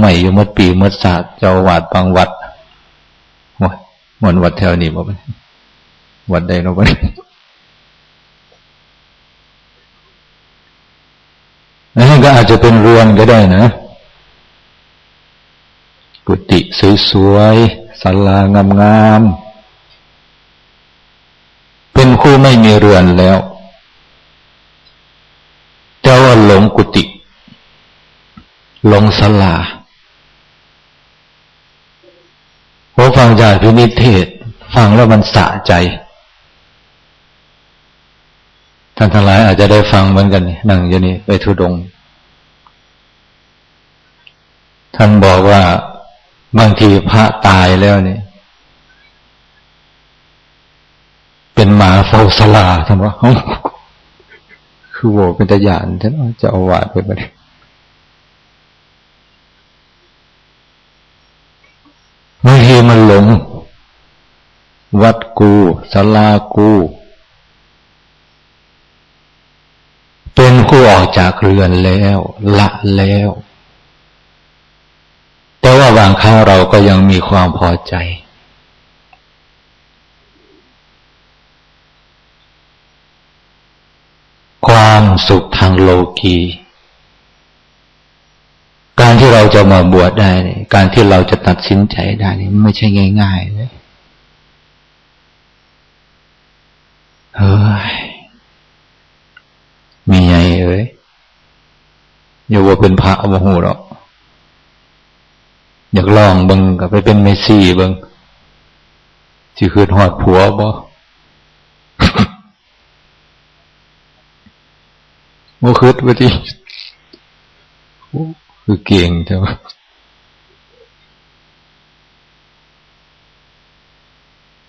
ใหม่อยู่มดปีมดศาสตร์เจ้าวาดบางวัดหมดวัดแถวนี้บ่วัดใดเนาะบ่นั่นก็อาจจะเป็นเรือนก็ได้นะ กุฏิสวยๆศาลางามๆ เป็นคู่ไม่มีเรือนแล้ว แต่ว่าหลงกุฏิหลงศาลา พอฟังจากพินิเทศ ฟังแล้วมันสะใจ ท่านทั้งหลายอาจจะได้ฟังเหมือนกันนั่งอยู่นี่ไปทุดง ท่านบอกว่าบางทีพระตายแล้วนี่เป็นหมาเฝ้าสลาท่านว่าคือโวเป็นตะยานท่านจะเอาวาดไปไหมางทีมันห ลง วัดกูสลากู เป็นผู้ออกจากเรือนแล้ว ละแล้ว แต่ว่าบางครั้งเราก็ยังมีความพอใจความสุขทางโลกี การที่เราจะมาบวชได้ การที่เราจะตัดสินใจได้นี่ไม่ใช่ง่ายๆเลยเฮ้ย มีไงเอ้ยอย่าว่าเป็นพระโมโหหรอกอยากลองบังกับไปเป็นเมซี่บังที่คืนหอดผัวบ่โมคืดไปที คือเก่งใช่ไหม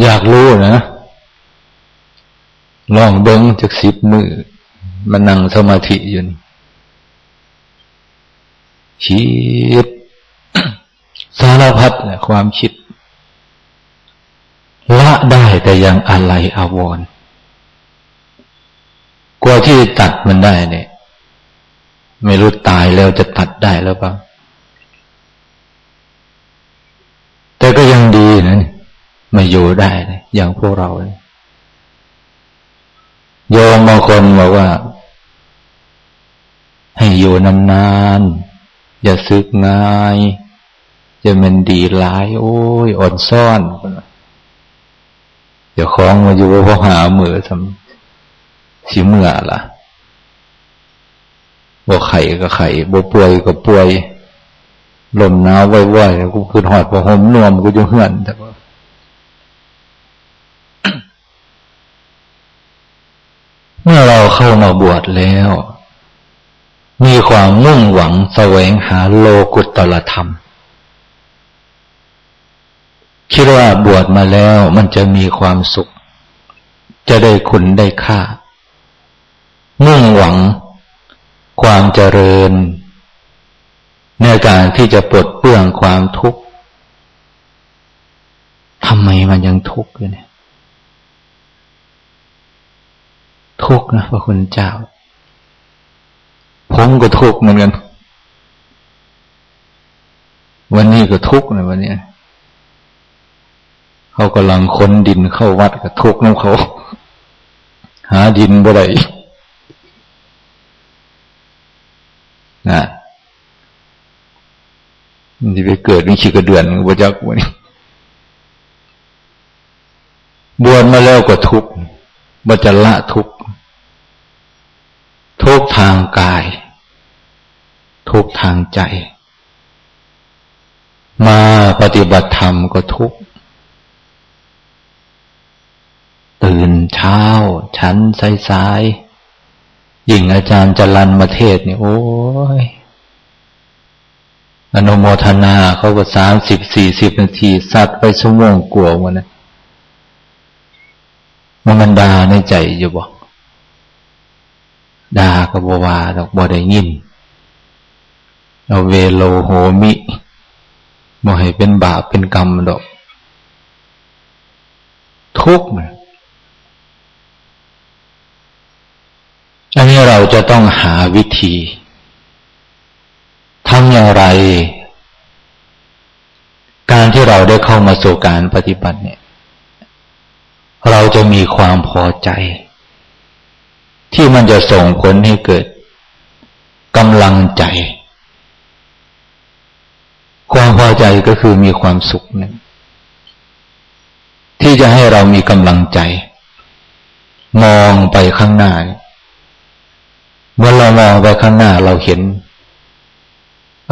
อยากรู้นะลองเบิ้งจากสิบมือมานั่งสมาธิอยู่นี่คิดสารพัดนี่ยความคิด ละได้แต่ยังอะไรอาวรกว่าที่ตัดมันได้เนี่ย ไม่รู้ตายแล้วจะตัดได้แล้วเปล่าแต่ก็ยังดีนะม่อยู่ได้นะอย่างพวกเราเลยโยมบางคนบอกว่า ให้อยู่นานๆอย่าซึกง่ายจะมันดีหลาย โอ้ยอ่อนซ่อนเดี๋ยวคล้องมาอยู่พวกหาเหมือทำสีเมื่อล่ะ บ่ไข่ก็ไข่บ่ป่วยก็ป่วยลมหนาวไหวๆแล้วกูคือหอดพอหอมนวมกูจะเหือนแต่ว่าเมื่อเราเข้ามาบวชแล้ว มีความมุ่งหวังแสวงหาโลกุตตรธรรม คิดว่าบวชมาแล้วมันจะมีความสุข จะได้คุณได้ค่า มุ่งหวัง ความเจริญ ในการที่จะปลดเปลื้องความทุกข์ทำไมมันยังทุกข์อยู่เนี่ย ทุกข์นะพระคุณเจ้า ผมก็ทุกข์เหมือนกัน วันนี้ก็ทุกข์นะวันนี้เขากำลังค้นดินเข้าวัดก็ทุกข์น้ำเขา หาดินบ่ได้มั นจะไปเกิดมีขี้กระเดือนบวจักวันนี้บวชมาแล้วก็ทุกข์บัจละทุกข์ทุกทางกาย ทุกทางใจ มาปฏิบัติธรรมก็ทุกข์ตื่นเช้าฉันสาย ยิ่งอาจารย์จรันมาเทศเนี่ยโอ้ยอนุโมทนาเขาก็สามสิบสี่สิบนาทีสัตว์ไปชั่วโมงกลัวมันนะมันมันดาในใจอยู่บอกดาก็บวาดอกบอได้ยินเอาเวโลโหมิบ่ให้เป็นบาปเป็นกรรมดอก ทุกข์ อันนี้เราจะต้องหาวิธีทำอย่างไร การที่เราได้เข้ามาสู่การปฏิบัติเนี่ย เราจะมีความพอใจ ที่มันจะส่งผลให้เกิดกำลังใจ ความพอใจก็คือมีความสุขนึงที่จะให้เรามีกำลังใจ มองไปข้างหน้า เมื่อเรามองไปข้างหน้าเราเห็น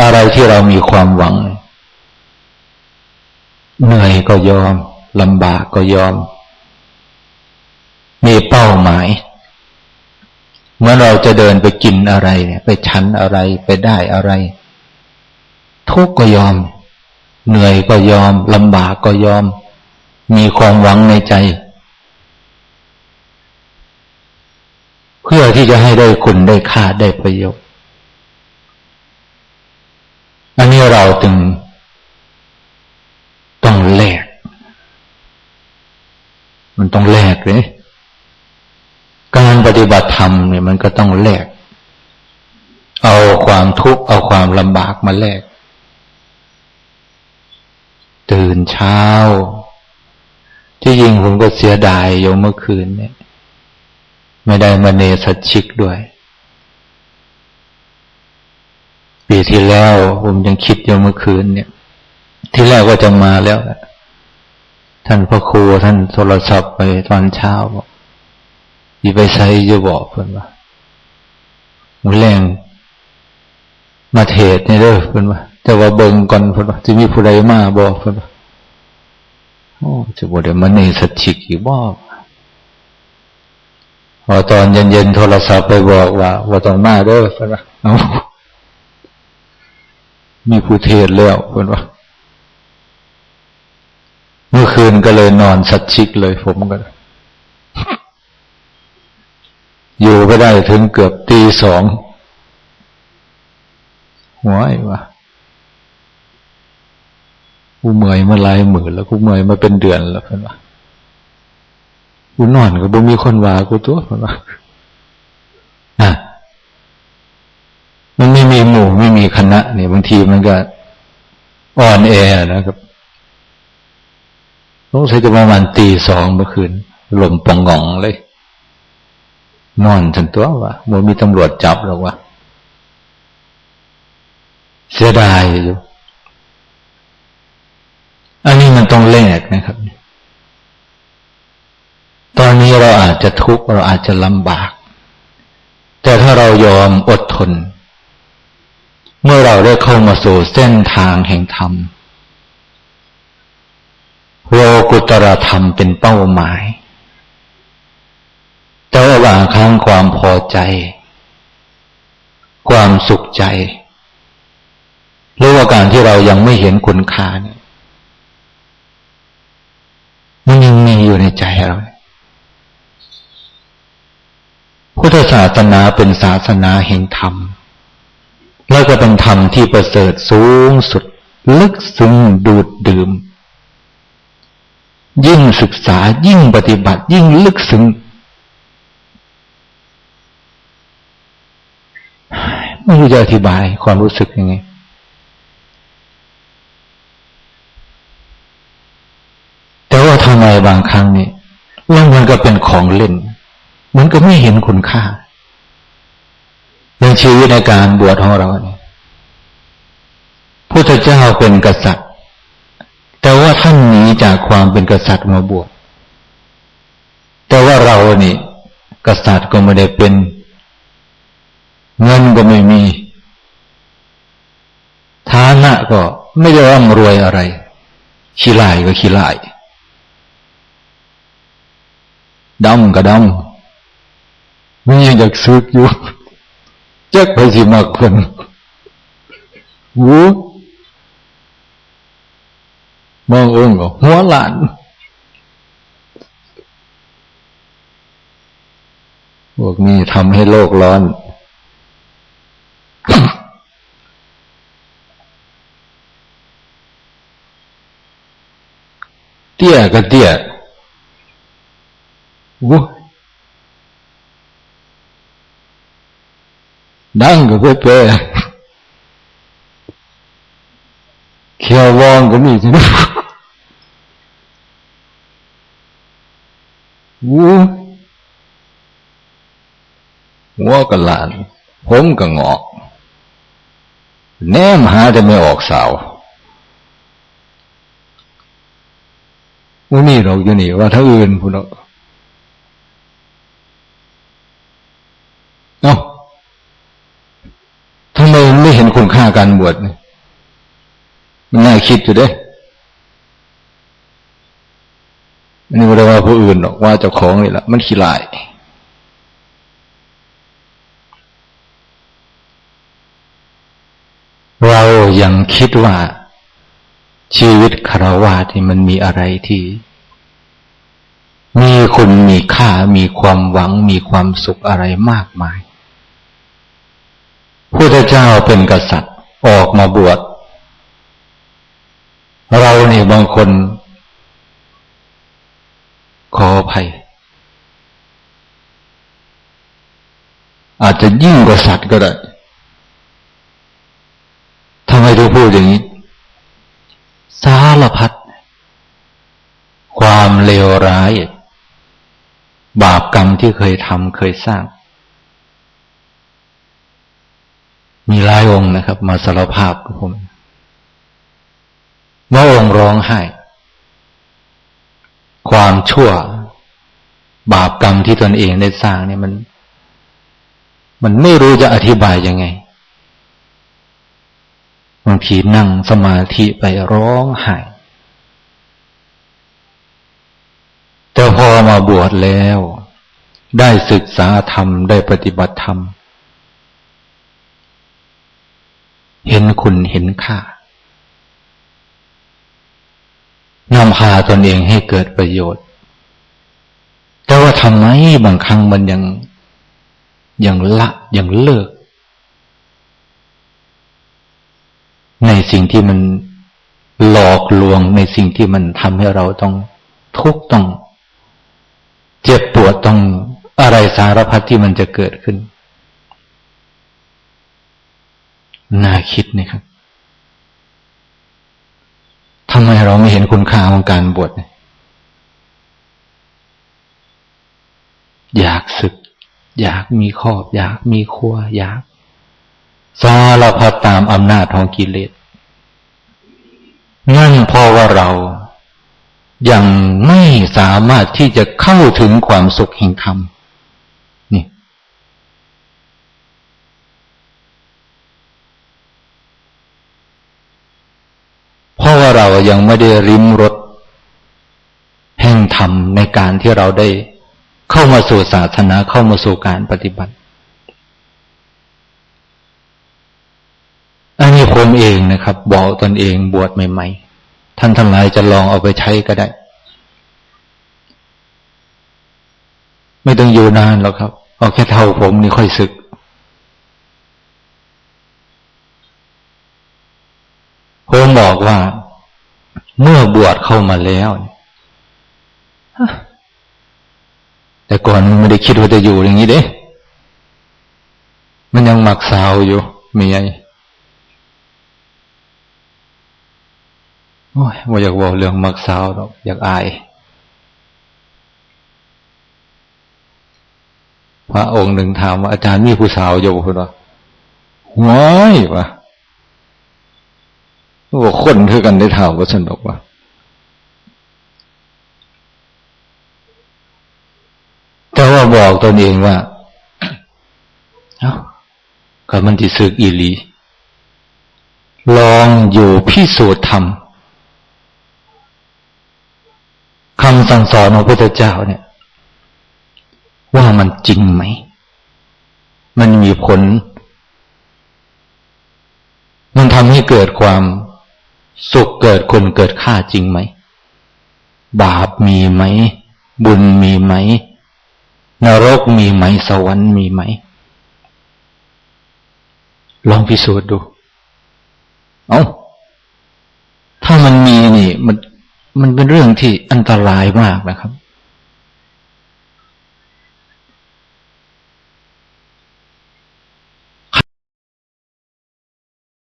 อะไรที่เรามีความหวัง เหนื่อยก็ยอมลำบากก็ยอม มีเป้าหมาย เมื่อเราจะเดินไปกินอะไรเนี่ย ไปชั้นอะไรไปได้อะไรทุกข์ก็ยอม เหนื่อยก็ยอมลำบากก็ยอม มีความหวังในใจ เพื่อที่จะให้ได้คุณได้ค่าได้ประโยชน์ อันนี้เราจึงต้องแลก มันต้องแลกเลย การปฏิบัติธรรมเนี่ยมันก็ต้องแลก เอาความทุกข์เอาความลำบากมาแลก ตื่นเช้า ที่ยิงผมก็เสียดายโยมเมื่อคืนเนี่ย ไม่ได้มาเนสัชิกด้วย ปีที่แล้วผมยังคิดโยมเมื่อคืนเนี่ย ที่แรกว่าจะมาแล้ว ท่านพระครูท่านโทรศัพท์ไปตอนเช้าบอกยีไปใช้จะบอกเพื่อนว่ามือแรงมาเทศนี่เด้อเพื่อนว่าแต่ว่าเบิ่งก่อนเพื่อนว่าจะมีผู้ใดมาบอกเพื่อนว่าโอ้จะบวได้มันในสัจฉิกอีกบ่ พอตอนเย็นๆโทรศัพท์ไปบอกว่าว่าต้องมาเด้อเพื่อนว่าเอามีผู้เทศแล้วเพื่อนว่าเมื่อคืนก็เลยนอนสัจฉิกเลย ผมก็ อยู่ไปได้ถึงเกือบตีสองหัวไอ้วะกูเมื่อยมาหลายหมื่นแล้วกูเมื่อยมาเป็นเดือนแล้วเพื่อนว่า กูนอนก็บ่มีคนว่ากูตัวเพื่อนว่าอะมันไม่มีหมู่ไม่มีคณะเนี่ยบางทีมันก็อ่อนแอนะครับต้องใช้จะประมาณตีสองเมื่อคืนหล่มปองงองเลย นอนจนตัววะมันมีตำรวจจับหรอกวะเสียดายอยู่ อันนี้มันต้องแลกนะครับ ตอนนี้เราอาจจะทุกข์เราอาจจะลำบาก แต่ถ้าเรายอมอดทน เมื่อเราได้เข้ามาสู่เส้นทางแห่งธรรมโลกุตรธรรมเป็นเป้าหมายแต่ว่าบางครั้งความพอใจ ความสุขใจ หรือว่าการที่เรายังไม่เห็นคุณค่าเนี่ยมันยังมีอยู่ในใจเรา พุทธศาสนาเป็นศาสนาแห่งธรรม แล้วก็เป็นธรรมที่ประเสริฐสูงสุด ลึกซึ้งดูดดื่ม ยิ่งศึกษายิ่งปฏิบัติยิ่งลึกซึ้งไม่รู้จะอธิบายความรู้สึกยังไงแต่ว่าทำไมบางครั้งนี่แล้วมันก็เป็นของเล่น มันก็ไม่เห็นคุณค่าในชีวิตในการบวชของเราเนี่ยพุทธเจ้าเป็นกษัตริย์ แต่ว่าท่านหนีจากความเป็นกษัตริย์มาบวชแต่ว่าเรานี่กษัตริย์ก็ไม่ได้เป็น เงินก็ไม่มี ฐานะก็ไม่ได้ร่ำรวยอะไรขี้ลายก็ขี้ลายดำก็ดำ มีอยากซึกอยู่แจ็คไปสิมากคนวูมององค์หัวหลานพวกนี้ทำให้โลกร้อน เตี้ยก็เตี้ยวู ดังก็เพื่อเปเขียววองก็มีสิวูหัวกับหลาน ผมกับงอก แนมหาจะไม่ออกสาวว่ามีเราอยู่นี่ว่าถ้าอื่นพูดเนาะเนาะทำไมไม่เห็น ค่าการบวชเนี่ยมันน่าคิดอยู่เด้อันนี้ไม่ได้ว่าผู้อื่นหรอกว่าเจ้าของนี่แหละมันขี้ลายเรายังคิดว่าชีวิตคารวะที่มันมีอะไรที่ มีคุณมีค่ามีความหวังมีความสุขอะไรมากมาย พระเจ้าเป็นกษัตริย์ออกมาบวชเราเนี่บางคน ขออภัย อาจจะยิ่งกว่าสัตว์ก็ได้ทำไมถึงพูดอย่างนี้ สารพัดความเลวร้าย บาปกรรมที่เคยทำเคยสร้าง มีหลายองค์นะครับ มาสารภาพกับผมเมื่อองค์ร้องไห้ ความชั่ว บาปกรรมที่ตนเองได้สร้างเนี่ยมัน มันไม่รู้จะอธิบายยังไงบางทีนั่งสมาธิไปร้องไห้แต่พอมาบวชแล้ว ได้ศึกษาธรรม ได้ปฏิบัติธรรม เห็นคุณเห็นค่านำพาตนเองให้เกิดประโยชน์ แต่ว่าทำไมบางครั้งมันยังยังละยังเลิก ในสิ่งที่มันหลอกลวงในสิ่งที่มันทำให้เราต้องทุกข์ต้อง เจ็บปวดต้องอะไรสารพัดที่มันจะเกิดขึ้น น่าคิดนะครับทำไมเราไม่เห็นคุณค่าของการบวชอยากศึก อยากมีครอบ อยากมีครัว อยากสารพัดตามอำนาจของกิเลสนั่นเพราะว่าเรา ยังไม่สามารถที่จะเข้าถึงความสุขแห่งธรรมนี่ เพราะว่าเรา ยังไม่ได้ริมรสแห่งธรรมในการที่เราได้เข้ามาสู่ศาสนาเข้ามาสู่การปฏิบัติอันนี้ผมเองนะครับ บอกตนเองบวชใหม่ ๆ ท่านทั้งหลายจะลองเอาไปใช้ก็ได้ ไม่ต้องอยู่นานหรอกครับ เอาแค่เท่าผมนี่ค่อยศึก ผมบอกว่า เมื่อบวชเข้ามาแล้ว แต่ก่อนไม่ได้คิดว่าจะอยู่อย่างนี้เด้มันยังหมักสาวอยู่เมียโอ้ยว่าอยากบอกเรื่องมักสาวหรอกอยากอายพระองค์หนึ่งถามว่าอาจารย์มีผู้สาวอยู่คุณวะว้ายวะ ว่าคนเท่ากันได้ถาว่าสนุกวะแต่ว่าบอกตนเองว่าเอ้าก็มันที่สึกอีลี ลองอยู่พิสูจน์ธรรมคำสั่งสอนของพระพุทธเจ้าเนี่ย ว่ามันจริงไหม มันมีผล มันทำให้เกิดความ สุขเกิดคนเกิดค่าจริงไหม บาปมีไหม บุญมีไหม นรกมีไหม สวรรค์มีไหม ลองพิสูจน์ดู เอา้า ถ้ามันมีนี่ มันมันเป็นเรื่องที่อันตรายมากนะครับ